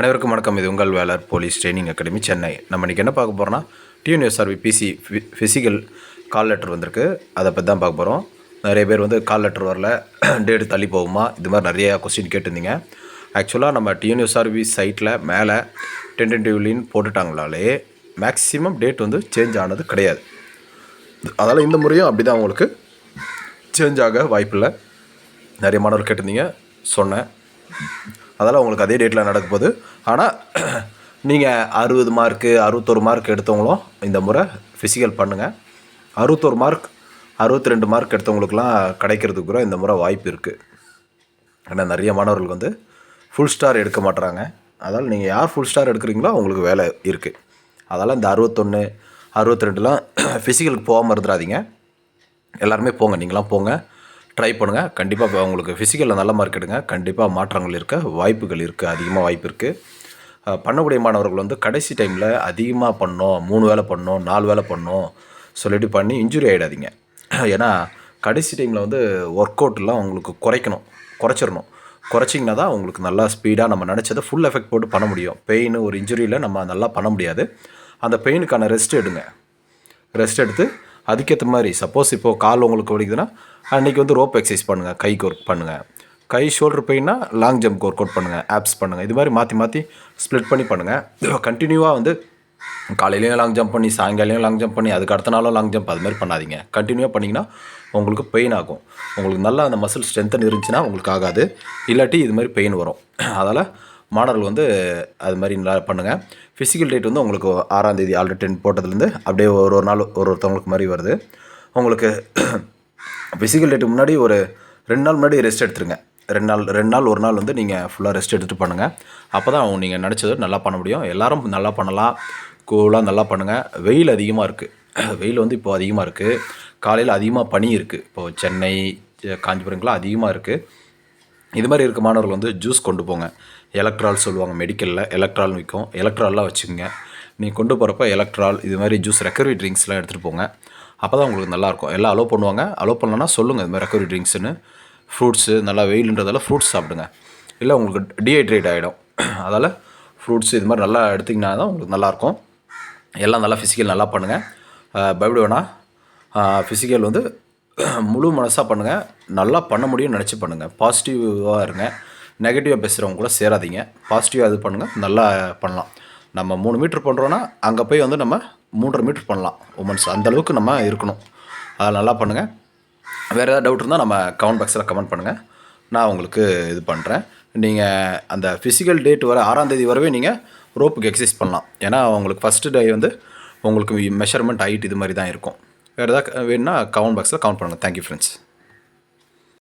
அனைவருக்கும் வணக்கம். இது உங்கள் Velar police training academy Chennai. நம்ம இன்றைக்கி என்ன பார்க்க போகிறோம்னா TNUSRB PC physical call letter வந்திருக்கு. அதை பற்றி தான் பார்க்க போகிறோம் நிறைய பேர் வந்து கால் லெட்டர் வரல. டேட் தள்ளி போகுமா? இது மாதிரி நிறையா கொஸ்டின் கேட்டிருந்தீங்க. ஆக்சுவலாக நம்ம டிஎன்யூஎஸ்ஆர்பி சைட்டில் மேலே டென்டென்டிவ்லின்னு போட்டுட்டாங்களாலே மேக்ஸிமம் டேட் வந்து சேஞ்ச் ஆனது கிடையாது. அதனால் இந்த முறையும் அப்படி தான் உங்களுக்கு சேஞ்ச் ஆக வாய்ப்பில்லை நிறைய மாணவர்கள் கேட்டிருந்தீங்க. சொன்னேன். அதெல்லாம் உங்களுக்கு அதே டேட்டில் நடக்க போகுது. ஆனால் நீங்கள் அறுபது மார்க்கு அறுபத்தொரு மார்க் எடுத்தவங்களும் இந்த முறை ஃபிசிக்கல் பண்ணுங்கள் அறுபத்தொரு மார்க் அறுபத்தி ரெண்டு மார்க் எடுத்தவங்களுக்குலாம் கிடைக்கிறதுக்கு கூட இந்த முறை வாய்ப்பு இருக்குது ஏன்னா நிறைய மாணவர்கள் வந்து ஃபுல் ஸ்டார் எடுக்க மாட்டுறாங்க அதால் நீங்கள் யார் ஃபுல் ஸ்டார் எடுக்கிறீங்களோ அவங்களுக்கு வேலை இருக்குது அதால் இந்த அறுபத்தொன்று அறுபத்தி ரெண்டுலாம் ஃபிசிக்கலுக்கு போகாமல் இருந்துடாதீங்க எல்லாருமே போங்க நீங்களாம் போங்க. ட்ரை பண்ணுங்கள் கண்டிப்பாக உங்களுக்கு ஃபிசிக்கலில் நல்ல மார்க் எடுங்க. கண்டிப்பாக மாற்றங்கள் இருக்க வாய்ப்புகள் இருக்குது அதிகமாக வாய்ப்பு இருக்குது பண்ணக்கூடிய மாணவர்கள் வந்து கடைசி டைமில் அதிகமாக பண்ணோம் மூணு வேலை பண்ணோம் நாலு வேலை பண்ணோம் சொல்லிட்டு பண்ணி இன்ஜுரி ஆகிடாதீங்க ஏன்னா கடைசி டைமில் வந்து ஒர்க் அவுட்லாம் உங்களுக்கு குறைக்கணும் குறைச்சிடணும். குறைச்சிங்கன்னா தான் உங்களுக்கு நல்லா ஸ்பீடாக நம்ம நினச்சதை ஃபுல் எஃபெக்ட் போட்டு பண்ண முடியும். பெயின் ஒரு இன்ஜுரியில் நம்ம நல்லா பண்ண முடியாது. அந்த பெயினுக்கான ரெஸ்ட் எடுங்க. ரெஸ்ட் எடுத்து அதுக்கேற்ற மாதிரி சப்போஸ் இப்போது கால் உங்களுக்கு வலிக்குதுன்னா அன்றைக்கி வந்து ரோப் எக்ஸசைஸ் பண்ணுங்கள் கைக்கு ஒர்க் பண்ணுங்கள் கை ஷோல்டர் பெயின்னா லாங் ஜம்ப் ஒர்க் அவுட் பண்ணுங்கள் ஆப்ஸ் பண்ணுங்கள் இது மாதிரி மாற்றி மாற்றி ஸ்ப்ளிட் பண்ணி பண்ணுங்கள் கண்டினியூவாக வந்து காலையிலையும் லாங் ஜம்ப் பண்ணி சாயங்காலையும் லாங் ஜம்ப் பண்ணி அதுக்கு அடுத்த நாளும் லாங் ஜம்ப் அது மாதிரி பண்ணாதீங்க. கண்டினியூவாக பண்ணிங்கன்னா உங்களுக்கு பெயின் ஆகும். உங்களுக்கு நல்லா அந்த மசில் ஸ்ட்ரென்த்தன் இருந்துச்சுன்னா உங்களுக்கு ஆகாது. இல்லாட்டி இது மாதிரி பெயின் வரும். அதால் மாணவர்கள் வந்து அது மாதிரி நல்லா பண்ணுங்கள் ஃபிசிக்கல் டேட் வந்து உங்களுக்கு ஆறாம் தேதி ஆல்ரெடி டென் போட்டதுலேருந்து அப்படியே ஒரு ஒரு நாள் ஒரு ஒருத்தவங்களுக்கு மாதிரி வருது. உங்களுக்கு ஃபிசிக்கல் டேட்டு முன்னாடி ஒரு ரெண்டு நாள் முன்னாடி ரெஸ்ட் எடுத்துருங்க. ரெண்டு நாள் ரெண்டு நாள் ஒரு நாள் வந்து நீங்கள் ஃபுல்லாக ரெஸ்ட் எடுத்துகிட்டு பண்ணுங்கள் அப்போ தான் நீங்கள் நினச்சது நல்லா பண்ண முடியும். எல்லோரும் நல்லா பண்ணலாம். கூலாக நல்லா பண்ணுங்கள் வெயில் அதிகமாக இருக்குது வெயில் வந்து இப்போது அதிகமாக இருக்குது காலையில் அதிகமாக பனி இருக்குது இப்போது சென்னை காஞ்சிபுரம்லாம் அதிகமாக இருக்குது இது மாதிரி இருக்க மாணவர்கள் வந்து ஜூஸ் கொண்டு போங்க. எலக்ட்ரால் சொல்லுவாங்க மெடிக்கலில் எலக்ட்ரால் விற்கும் எலக்ட்ரால்லாம் வச்சுக்கோங்க. நீங்கள் கொண்டு போகிறப்ப எலக்ட்ரால் இது மாதிரி ஜூஸ் ரெக்கவரி ட்ரிங்க்ஸ்லாம் எடுத்துகிட்டு போங்க. அப்போ தான் உங்களுக்கு நல்லாயிருக்கும் எல்லாம் அலோவ் பண்ணுவாங்க. அலோவ் பண்ணலன்னா சொல்லுங்கள் இது மாதிரி ரெக்கவரி ட்ரிங்க்ஸ்னு ஃப்ரூட்ஸு நல்லா வெயிலுன்றதால ஃப்ரூட்ஸ் சாப்பிடுங்க. இல்லை உங்களுக்கு டீஹைட்ரேட் ஆகிடும் அதால் ஃப்ரூட்ஸ் இது மாதிரி நல்லா எடுத்திங்கன்னா தான் உங்களுக்கு நல்லாயிருக்கும் எல்லாம் நல்லா ஃபிசிக்கல் நல்லா பண்ணுங்கள் பயப்பட வேணாம். ஃபிசிக்கல் வந்து முழு மனசாக பண்ணுங்கள் நல்லா பண்ண முடியும்னு நினச்சி பண்ணுங்கள் பாசிட்டிவாக இருங்க. நெகட்டிவாக பேசுகிறவங்க கூட சேராதீங்க. பாசிட்டிவாக இது பண்ணுங்கள் நல்லா பண்ணலாம். நம்ம மூணு மீட்ரு பண்ணுறோன்னா அங்கே போய் வந்து நம்ம மூன்றரை மீட்ரு பண்ணலாம். உமன்ஸ் அந்தளவுக்கு நம்ம இருக்கணும். அதை நல்லா பண்ணுங்கள் வேறு ஏதாவது டவுட் இருந்தால் நம்ம கமெண்ட் பாக்ஸில் கமெண்ட் பண்ணுங்கள் நான் உங்களுக்கு இது பண்ணுறேன் நீங்கள் அந்த ஃபிசிக்கல் டேட் வர ஆறாம் தேதி வரவே நீங்கள் ரோப்புக்கு எக்ஸசைஸ் பண்ணலாம். ஏன்னா உங்களுக்கு ஃபஸ்ட்டு டே வந்து உங்களுக்கு மெஷர்மெண்ட் ஹைட் இது மாதிரி தான் இருக்கும். வேறு ஏதாவது வேணுன்னா கமெண்ட் பாக்ஸில் கவுண்ட் பண்ணுங்கள் தேங்க்யூ ஃப்ரெண்ட்ஸ்